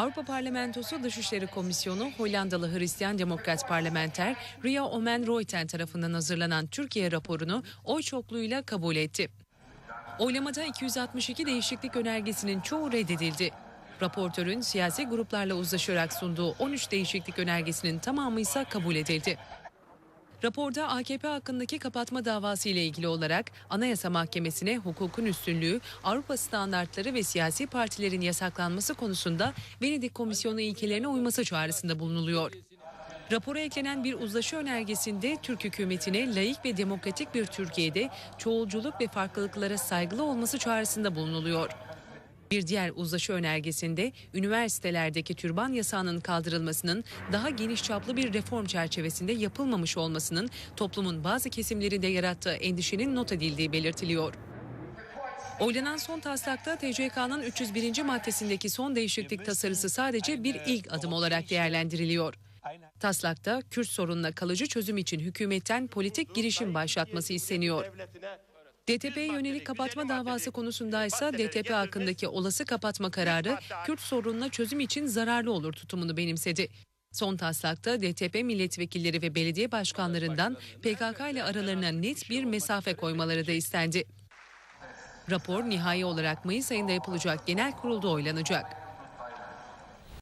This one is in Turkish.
Avrupa Parlamentosu Dışişleri Komisyonu Hollandalı Hristiyan Demokrat parlamenter Ria Omen Reuten tarafından hazırlanan Türkiye raporunu oy çokluğuyla kabul etti. Oylamada 262 değişiklik önergesinin çoğu reddedildi. Raportörün siyasi gruplarla uzlaşarak sunduğu 13 değişiklik önergesinin tamamı ise kabul edildi. Raporda AKP hakkındaki kapatma davası ile ilgili olarak Anayasa Mahkemesi'ne hukukun üstünlüğü, Avrupa standartları ve siyasi partilerin yasaklanması konusunda Venedik Komisyonu ilkelerine uyması çağrısında bulunuluyor. Rapora eklenen bir uzlaşı önergesinde Türk hükümetine layık ve demokratik bir Türkiye'de çoğulculuk ve farklılıklara saygılı olması çağrısında bulunuluyor. Bir diğer uzlaşı önergesinde üniversitelerdeki türban yasağının kaldırılmasının daha geniş çaplı bir reform çerçevesinde yapılmamış olmasının toplumun bazı kesimlerinde yarattığı endişenin not edildiği belirtiliyor. Oylanan son taslakta TCK'nın 301. maddesindeki son değişiklik tasarısı sadece bir ilk adım olarak değerlendiriliyor. Taslakta Kürt sorununa kalıcı çözüm için hükümetten politik girişim başlatması isteniyor. DTP'ye yönelik kapatma davası konusunda ise DTP hakkındaki olası kapatma kararı Kürt sorununa çözüm için zararlı olur tutumunu benimsedi. Son taslakta DTP milletvekilleri ve belediye başkanlarından PKK ile aralarına net bir mesafe koymaları da istendi. Rapor nihai olarak Mayıs ayında yapılacak genel kurulda oylanacak.